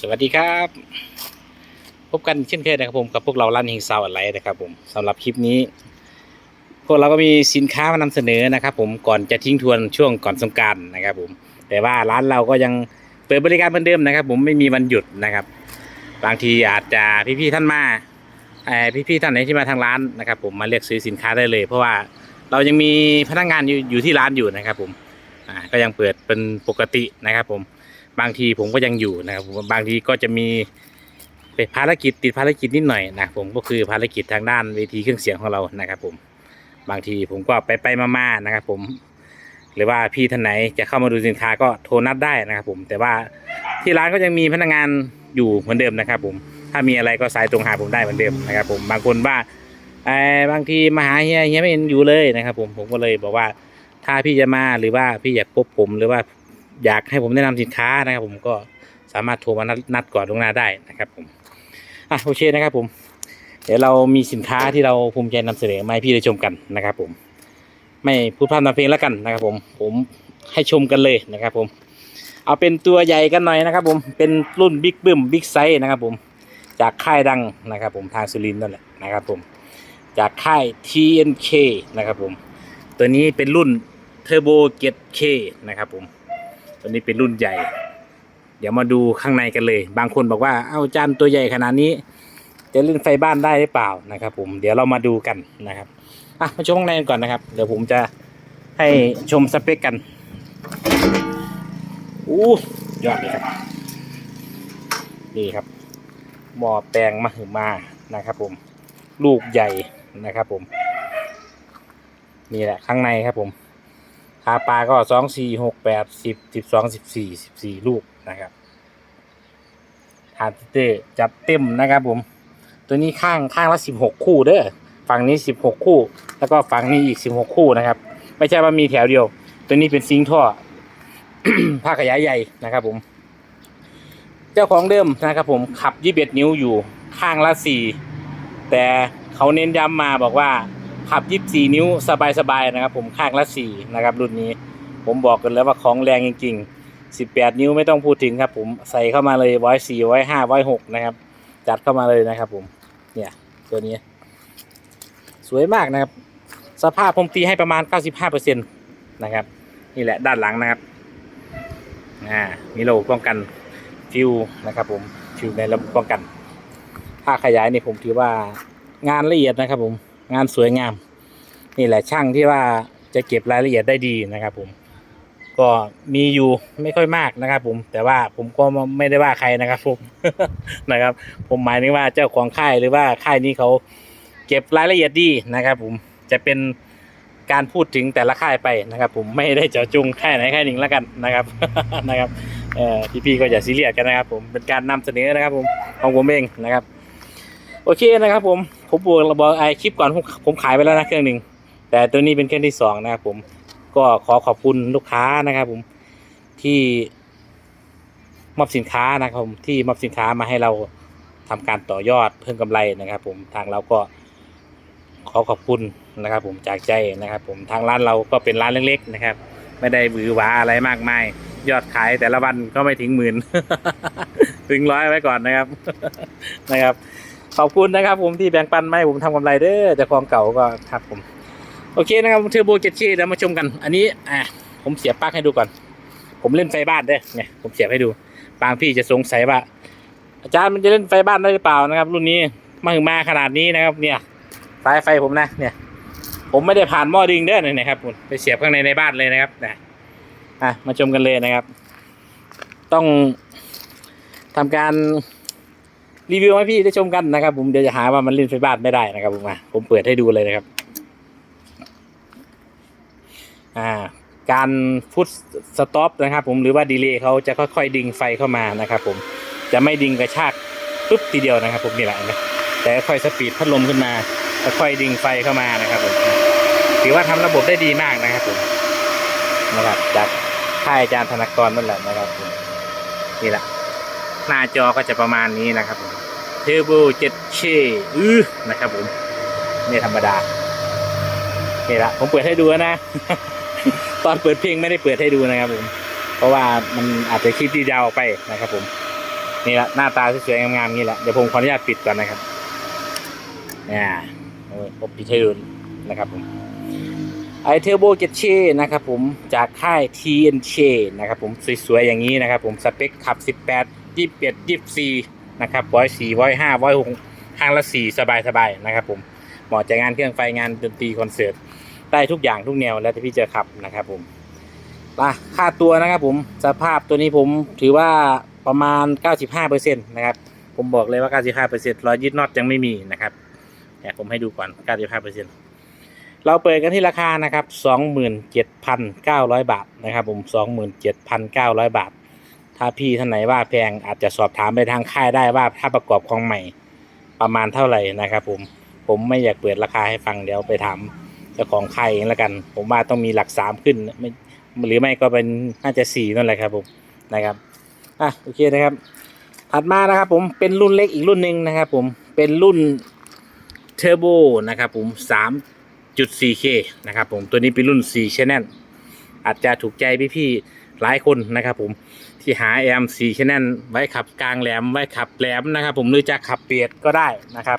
สวัสดีครับ พบกันเช่นเคยนะครับผมกับพวกเราร้านหิงซาวอะไรนะครับผมสำหรับคลิปนี้ พวกเราก็มีสินค้ามานำเสนอนะครับ ผมก่อนจะทิ้งทวนช่วงก่อนสงการนะครับ ผม แต่ว่าร้านเราก็ยังเปิดบริการเหมือนเดิมนะครับ ผมไม่มีวันหยุดนะครับ บางทีอาจจะพี่ๆท่านมาเอ่อพี่ๆท่านไหนที่มาทางร้านนะครับ ผมมาเลือกซื้อสินค้าได้เลย เพราะว่าเรายังมีพนักงานอยู่อยู่ที่ร้านอยู่นะครับ ผมก็ยังเปิดเป็นปกตินะครับ ผม บางทีผมก็ยังอยู่นะครับผมบางทีก็จะมีเป็นภารกิจติดภารกิจนิดหน่อยนะผมก็คือภารกิจทางด้านเวทีเครื่องเสียงของเรานะครับผมบางทีผมก็ไปไปมาๆนะครับผมหรือว่าพี่ท่านไหนจะเข้ามาดูสินค้าก็โทรนัดได้นะครับผมแต่ว่าที่ร้านก็ยังมีพนักงานอยู่เหมือนเดิมนะครับผมถ้ามีอะไรก็สายตรงหาผมได้เหมือนเดิมนะครับผมบางคนว่าเอ่อบางทีมาหาเฮียเฮียไม่เห็นอยู่เลยนะครับผมผมก็เลยบอกว่าถ้าพี่จะมาหรือว่าพี่อยากพบผมหรือว่า อยากให้ผมแนะนำสินค้านะครับ ผมก็สามารถโทรมานัดนัดก่อนล่วงหน้าได้นะครับผมอะโอเคนะครับผม เดี๋ยวเรามีสินค้าที่เราภูมิใจนำเสนอมาให้พี่ได้ชมกันนะครับ ผม ไม่พูดพร่ำทำเพลงแล้วกันนะครับ ผมผมให้ชมกันเลยนะครับ ผม เอาเป็นตัวใหญ่กันหน่อยนะครับ ผมเป็นรุ่นบิ๊กบึ้มบิ๊กไซส์นะครับ ผมจากค่ายดังนะครับ ผมทางสุรินนั่นแหละนะครับ ผม จากค่าย TNK นะครับ ผม ตัวนี้เป็นรุ่น Turbo Get K นะครับ ผม ตัวนี้เป็นรุ่นใหญ่ เดี๋ยวมาดูข้างในกันเลย บางคนบอกว่า เอ้าจานตัวใหญ่ขนาดนี้ จะเล่นไฟบ้านได้หรือเปล่านะครับ ผม เดี๋ยวเรามาดูกันนะครับ อะ มาชมข้างในกันก่อนนะครับ เดี๋ยวผมจะให้ชมสเปคกัน อู้ยอดเลยครับ นี่ครับ หม้อแปลงมาหือมานะครับ ผม ลูกใหญ่นะครับ ผม นี่แหละข้างในครับผมาปลาก็สองสี่หกแปดสิบสิบสองสิบสี่สิบสี่ลูกนะครับทานเตอร์จัดเต็มนะครับผม ตัวนี้ข้างข้างละสิบหกคู่เด้อฝั่งนี้สิบหกคู่ แล้วก็ฝั่งนี้อีกสิบหกคู่นะครับ ไม่ใช่ว่ามีแถวเดียว ตัวนี้เป็นซิงท่อผ้าขยายใหญ่นะครับผม เจ้าของเดิมนะครับผมขับยี่สิบเอ็ดนิ้วอยู่ข้างละสี่แต่เขาเน้นย้ำมาบอกว่า ขับ 24 นิ้วสบายๆนะครับ ผมข้างละ4นะครับรุ่นนี้ ผมบอกกันแล้วว่าของแรงจริง ๆ 18 นิ้วไม่ต้องพูดถึงครับ ผมใส่เข้ามาเลยไว้4ไว้5ไว้6นะครับ จัดเข้ามาเลยนะครับ ผมเนี่ยตัวนี้ สวยมากนะครับ สภาพผมตีให้ประมาณ 95%นะครับ นี่แหละด้านหลังนะครับอ่ามีโลป้องกันฟิวนะครับ ผมฟิวในระบบป้องกันผ้าขยายนี่ผมถือว่างานละเอียดนะครับผม งานสวยงาม นี่แหละช่างที่ว่าจะเก็บรายละเอียดได้ดีนะครับ ผม ก็มีอยู่ไม่ค่อยมากนะครับ ผม แต่ว่าผมก็ไม่ได้ว่าใครนะครับผมนะครับ ผมหมายถึงว่าเจ้าของค่ายหรือว่าค่ายนี้เขาเก็บรายละเอียดดีนะครับ ผมจะเป็นการพูดถึงแต่ละค่ายไปนะครับ ผมไม่ได้เจาะจงค่ายไหนค่ายหนึ่งแล้วกันนะครับนะครับเอ่อพี่ๆก็อย่าซีเรียสกันนะครับ ผมเป็นการนำเสนอนะครับ ผมของผมเองนะครับ โอเคนะครับ ผม ผมบอกระบอกไอคลิปก่อนผมผมขายไปแล้วนะเครื่องหนึ่งแต่ตัวนี้เป็นเครื่องที่สองนะครับผมก็ขอขอบคุณลูกค้านะครับผมที่มอบสินค้านะครับผมที่มอบสินค้ามาให้เราทำการต่อยอดเพิ่มกำไรนะครับ ผมทางเราก็ขอขอบคุณนะครับ ผมจากใจนะครับ ผมทางร้านเราก็เป็นร้านเล็ก ๆ นะครับ ไม่ได้หวือหวาอะไรมากมาย ยอดขายแต่ละวันก็ไม่ถึงหมื่นถึงร้อยไว้ก่อนนะครับนะครับ ขอบคุณนะครับผมที่แบ่งปันไมาให้ผมทำกำไรเด้อแต่ของเก่าก็ครับผม โอเคนะครับเทอร์โบเจ็ดชีเดี๋ยวมาชมกัน อันนี้อะผมเสียบปลั๊กให้ดูก่อน ผมเล่นไฟบ้านเด้อเนี่ยผมเสียบให้ดูบางพี่จะสงสัยว่า อาจารย์มันจะเล่นไฟบ้านได้หรือเปล่านะครับ รุ่นนี้มาถึงมาขนาดนี้นะครับ เนี่ยสายไฟผมนะเนี่ย ผมไม่ได้ผ่านหม้อดึงเด้อเนี่ยนะครับผมไปเสียบข้างในในบ้านเลยนะครับนะอะมาชมกันเลยนะครับ ต้องทำการ รีวิวให้พี่ได้ชมกันนะครับ ผมเดี๋ยวจะหาว่ามันเล่นไฟบ้านไม่ได้นะครับผมมาผมเปิดให้ดูเลยนะครับ อ่า การฟุตสต็อปนะครับ ผมหรือว่าดีเลย์เขาจะค่อยๆดึงไฟเข้ามานะครับ ผมจะไม่ดึงกระชากปุ๊บทีเดียวนะครับ ผมนี่แหละนะแต่ค่อยสปีดพัดลมขึ้นมาค่อยดึงไฟเข้ามานะครับผมถือว่าทำระบบได้ดีมากนะครับผมนะครับจากค่ายอาจารย์ธนกรนั่นแหละนะครับผมนี่แหละ หน้าจอก็จะประมาณนี้นะครับผมเทเบิลเจ็ดเชอื้อนะครับผมไม่ธรรมดานี่ละผมเปิดให้ดูนะ ตอนเปิดเพลงไม่ได้เปิดให้ดูนะครับผม เพราะว่ามันอาจจะคลิปที่ยาวไปนะครับผมนี่ละหน้าตาสวยๆงามๆนี่แหละเดี๋ยวผมขออนุญาตปิดก่อนนะครับเนี่ยโอ้ยผมปิดให้ดูนะครับผมไอเทอร์โบเกตเช่นะครับผมจากค่าย TNC นะครับผมสวยๆอย่างนี้นะครับผมสเปคขับ 18 21 24นะครับร้อยสี่ร้อยห้าร้อยหกห้างละสี่สบายๆนะครับผมเหมาะจะงานเครื่องไฟงานดนตรีคอนเสิร์ตได้ทุกอย่างทุกแนวแล้วแต่พี่จะขับนะครับผมอะค่าตัวนะครับผมสภาพตัวนี้ผมถือว่าประมาณ 95%นะครับผมบอกเลยว่า 95%รอยยึดน็อตยังไม่มีนะครับเนี่ยผมให้ดูก่อน 95%เราเปิดกันที่ราคานะครับ 27,900 บาทนะครับผม 27,900 บาท ถ้าพี่ท่านไหนว่าแพงอาจจะสอบถามไปทางค่ายได้ว่าถ้าประกอบของใหม่ประมาณเท่าไหร่นะครับ ผมผมไม่อยากเปิดราคาให้ฟังเดี๋ยวไปถามเจ้าของค่ายเองแล้วกัน ผมว่าต้องมีหลักสามขึ้นไม่หรือไม่ก็เป็นน่าจะสี่นั่นแหละครับผมนะครับอะโอเคนะครับ ถัดมานะครับผมเป็นรุ่นเล็กอีกรุ่นหนึ่งนะครับผมเป็นรุ่นเทอร์โบนะครับผม 3.4K นะครับผมตัวนี้เป็นรุ่น4 Channel อาจจะถูกใจพี่ๆหลายคนนะครับผม หาแอม4 Channel ไว้ขับกลางแหลมไว้ขับแหลมนะครับ ผมหรือจะขับเบียดก็ได้นะครับ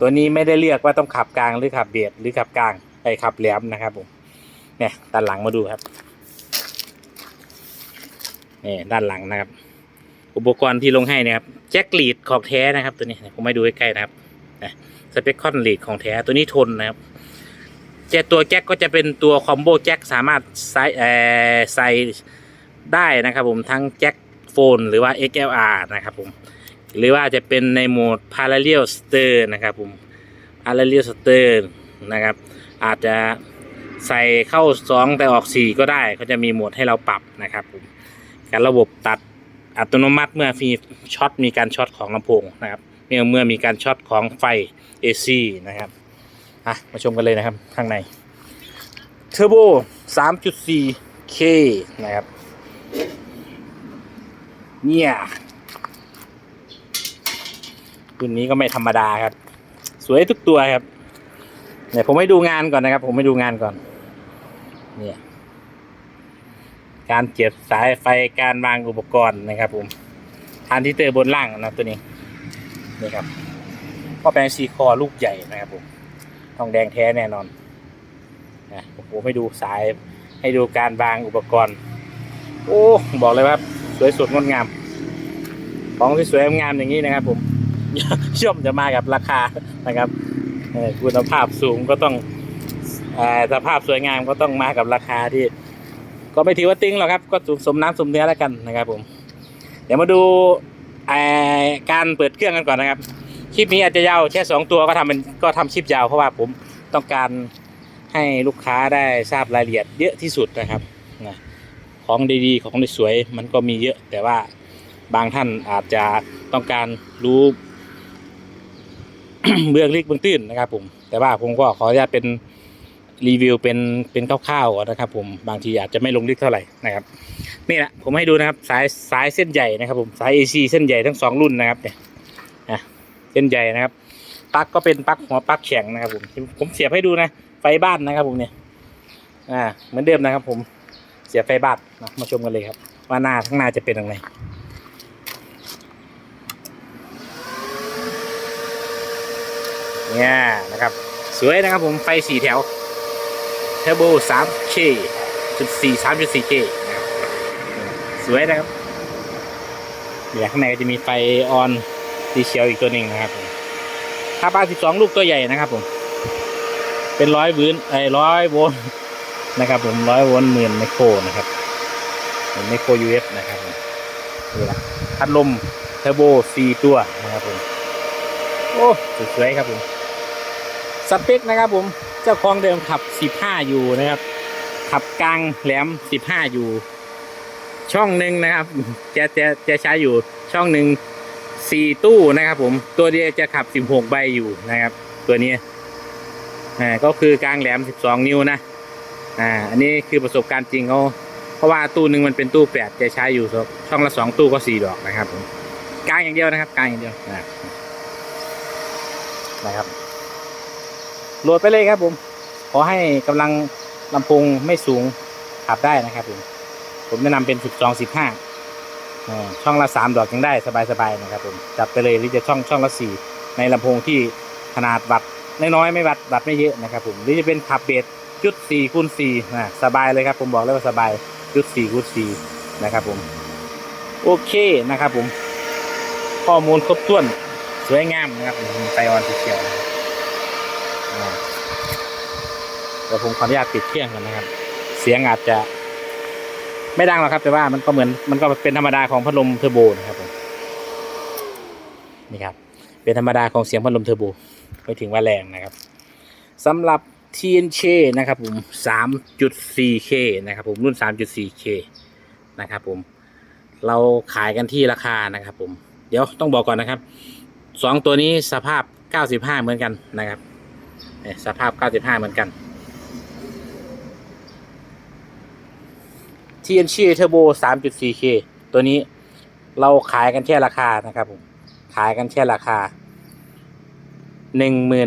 ตัวนี้ไม่ได้เรียกว่าต้องขับกลางหรือขับเบียดหรือขับกลางไปขับแหลมนะครับผมเนี่ยด้านหลังมาดูครับนี่ด้านหลังนะครับ อุปกรณ์ที่ลงให้นะครับแจ็คลีดของแท้นะครับ ตัวนี้ผมให้ดูใกล้ๆนะครับนะสเปคคอนลีดของแท้ตัวนี้ทนนะครับแจ็คตัวแจ็คก็จะเป็นตัวคอมโบแจ็คสามารถใส่ใส่ ได้นะครับผมทั้งแจ็คโฟนหรือว่า XLR นะครับผมหรือว่าจะเป็นในโหมด Parallel Stir นะครับผม Parallel Stir นะครับอาจจะใส่เข้า 2 แต่ออก 4 ก็ได้เขาจะมีโหมดให้เราปรับนะครับผมการระบบตัดอัตโนมัติเมื่อมีช็อตมีการช็อตของลำโพงนะครับเมื่อเมื่อมีการช็อตของไฟ AC นะครับอะมาชมกันเลยนะครับข้างใน Turbo 3.4K นะครับ เนี่ยรุ่นนี้ก็ไม่ธรรมดาครับ สวยทุกตัวครับเนี่ยผมให้ดูงานก่อนนะครับ ผมให้ดูงานก่อน เนี่ย การเจ็บสายไฟการวางอุปกรณ์นะครับ ผมทานที่เตอร์บนล่างนะตัวนี้นี่ครับพ่อแปลงซีคอลูกใหญ่นะครับผมทองแดงแท้แน่นอนนะผมให้ดูสายให้ดูการวางอุปกรณ์ โอ้ บอกเลยว่า สวยสดงดงาม ของที่สวยงามอย่างนี้นะครับ ผมย่อมจะมากับราคานะครับคุณภาพสูงก็ต้องสภาพสวยงามก็ต้องมากับราคาที่ ก็ไม่ถือว่าติ้งหรอกครับ ก็สมน้ำสมเนื้อแล้วกันนะครับ ผม เดี๋ยวมาดูการเปิดเครื่องกันก่อนนะครับคลิปนี้อาจจะยาวแค่สองตัวก็ทำเป็นก็ทำคลิปยาวเพราะว่าผมต้องการให้ลูกค้าได้ทราบรายละเอียดเยอะที่สุดนะครับ ของดีๆ ของสวยๆมันก็มีเยอะ แต่ว่าบางท่านอาจจะต้องการรู้เบื้องลึกเบื้องตื้นนะครับ ผม แต่ว่าผมก็ขออนุญาตเป็นรีวิวเป็นเป็นคร่าวๆนนะครับ ผมบางทีอาจจะไม่ลงลึกเท่าไหร่นะครับ นี่แหละผมให้ดูนะครับสายสายเส้นใหญ่นะครับ ผมสาย AC เส้นใหญ่ทั้งสองรุ่นนะครับเนี่ยนะเส้นใหญ่นะครับปลั๊กก็เป็นปลั๊กหัวปลั๊กแข็งนะครับ ผมผมเสียบให้ดูนะไฟบ้านนะครับ ผมเนี่ยอ่าเหมือนเดิมนะครับ ผม เสียไฟบ้านนะมาชมกันเลยครับ ว่าหน้าทั้างหน้าจะเป็นยังไงเนี่ยนะครับ สวยนะครับผมไฟสี่แถวเทอร์โบ 3 k จุด4 3 4 k นะครับสวยนะครับเดี๋ยวข้างในจะมีไฟออนสีเขียวอีกตัวหนึ่งนะครับผมค่าบ้าน12ลูกตัวใหญ่นะครับผม เป็นร้อยวินไอ้ร้อยโวลต์ นะครับผมร้อยโวลต์หมื่นไมโครนะครับไมโคร UF นะครับผมนี่แหละพัดลมเทอร์โบ4ตัวนะครับผมโอ้สวยครับผมสเปคนะครับผมเจ้าของเดิมขับ 15 อยู่นะครับ ขับกลางแหลม 15 อยู่ ช่องหนึ่งนะครับจะจะจะใช้อยู่ช่องหนึ่งสี่ตู้นะครับ ผมตัวเดียวจะขับ 16 ใบอยู่นะครับ ตัวนี้อ่าก็คือกลางแหลม 12 นิ้วนะ อ่าอันนี้คือประสบการณ์จริงเขาเพราะว่าตู้หนึ่งมันเป็นตู้8จะใช้อยู่ช่องละ2ตู้ก็4ดอกนะครับผมกลางอย่างเดียวนะครับกลางอย่างเดียวนะนะครับโหลดไปเลยครับผมขอให้กำลังลำโพงไม่สูงขับได้นะครับผมผมแนะนำเป็น12 15อ่าช่องละสามดอกยังได้สบายๆนะครับผมจัดไปเลยหรือจะช่องช่องละสี่ในลำโพงที่ขนาดวัดน้อยๆไม่วัดวัดไม่เยอะนะครับผมหรือจะเป็นขับเบส จุดสี่คูณสี่นะสบายเลยครับผมบอกเลยว่าสบายจุดสี่คูณสี่นะครับผม โอเคนะครับผม ข้อมูลครบถ้วนสวยงามนะครับไฟออนสีเขียวนะครับเดี๋ยวผมขออนุญาตปิดเครื่องกันนะครับ เสียงอาจจะ ไม่ดังหรอกครับ แต่ว่ามันก็เหมือนมันก็เป็นธรรมดาของพัดลมเทอร์โบนะครับผมนี่ครับ เป็นธรรมดาของเสียงพัดลมเทอร์โบไม่ถึงว่าแรงนะครับสำหรับ TNC นะครับผม 3.4K นะครับผมรุ่น 3.4K นะครับผม เราขายกันที่ราคานะครับผม เดี๋ยวต้องบอกก่อนนะครับสองตัวนี้สภาพ 95 เหมือนกันนะครับเนี่ยสภาพ 95 เหมือนกัน TNC Turbo 3.4K ตัวนี้เราขายกันแค่ราคานะครับผม ขายกันแค่ราคาหนึ่งหมื่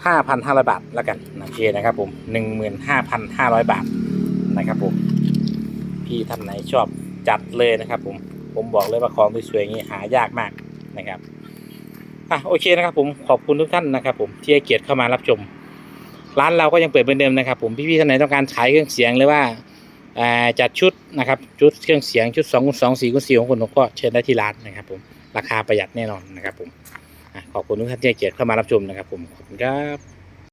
นห้าพันห้าร้อยบาทแล้วกันโอเคนะครับผมหนึ่งหมื่นห้าพันห้าร้อยบาทนะครับผม พี่ท่านไหนชอบจัดเลยนะครับผม ผมบอกเลยว่าของสวยๆอย่างนี้หายากมากนะครับอะโอเคนะครับผมขอบคุณทุกท่านนะครับผมที่ให้เกียรติเข้ามารับชม ร้านเราก็ยังเปิดเหมือนเดิมนะครับ ผมพี่ๆท่านไหนต้องการขายเครื่องเสียงหรือว่าจัดชุดนะครับชุดเครื่องเสียงชุด2คูณ2 4คูณ4ของคุณก็เชิญได้ที่ร้านนะครับผมราคาประหยัดแน่นอนนะครับผม ขอบคุณทุกท่านที่ให้เกียรติเข้ามารับชมนะครับผมขอบคุณครับ